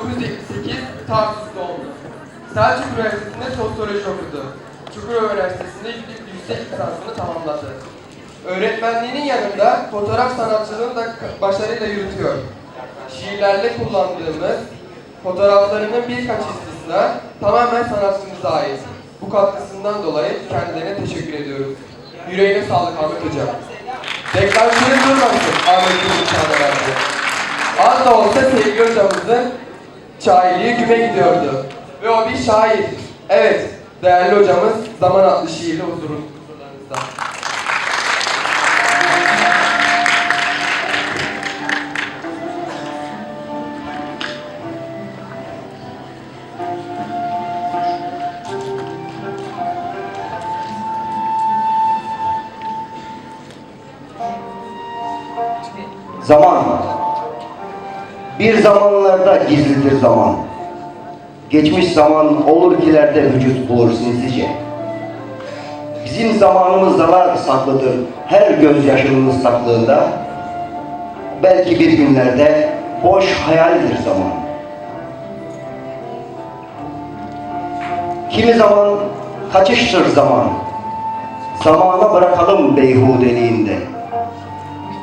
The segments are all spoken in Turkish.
1978 Tarsus doğumlu. Selçuk Üniversitesi'nde sosyoloji okudu. Çukurova Üniversitesi'nde yüksek- lisansını tamamladı. Öğretmenliğinin yanında fotoğraf sanatçılığını da başarıyla yürütüyor. Şiirlerle kullandığımız fotoğraflarının birkaç istisna tamamen sanatçımıza ait. Bu katkısından dolayı kendilerine teşekkür ediyoruz. Yüreğine sağlık Ahmet Hocam. Deklanşörü durmasın Ahmet Hocam. Az da olsa sevgili hocamızın şairliği güme gidiyordu. Ve o bir şair. Evet, değerli hocamız Zaman adlı şiirle huzurun, huzurlarınızda. Zaman. Bir zamanlarda gizlidir zaman. Geçmiş zaman olur kilerde vücut bulur sinsice. Bizim zamanımızdalar saklıdır her gözyaşının ıslaklığında. Belki bir günlerde boş hayaldir zaman. Kimi zaman kaçıştır zaman. Zamana bırakalım beyhudeliğinde.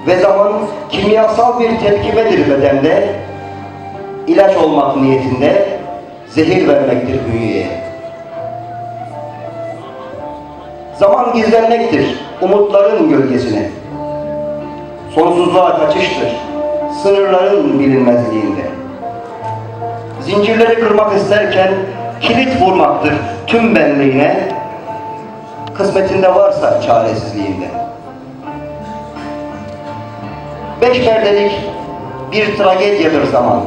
Ve zaman kimyasal bir tepkimedir bedende, ilaç olmak niyetinde zehir vermektir bünyeye. Zaman gizlenmektir umutların gölgesine. Sonsuzluğa kaçıştır sınırların bilinmezliğinde. Zincirleri kırmak isterken kilit vurmaktır tüm benliğine. Kısmetinde varsa çaresizliğinde. Beş perdelik bir tragedyadır zaman.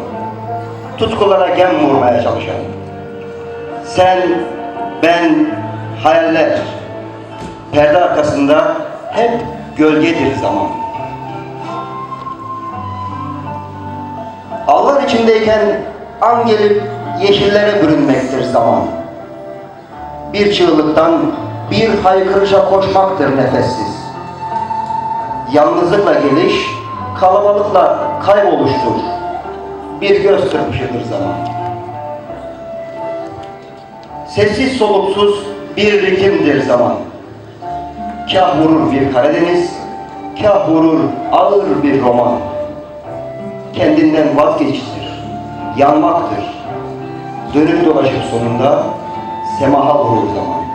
Tutkulara gem vurmaya çalışan. Sen, ben, hayaller. Perde arkasında hep gölgedir zaman. Ağlar içindeyken an gelip yeşillere bürünmektir zaman. Bir çığlıktan bir haykırışa koşmaktır nefessiz. Yalnızlıkla geliş, kalabalıkla kayboluştur. Bir göz kırpışıdır zaman. Sessiz soluksuz bir ritimdir zaman. Kah vurur bir Karadeniz, kah vurur ağır bir roman. Kendinden vazgeçiştir, yanmaktır. Dönüp dolaşıp sonunda semaha vurur zaman.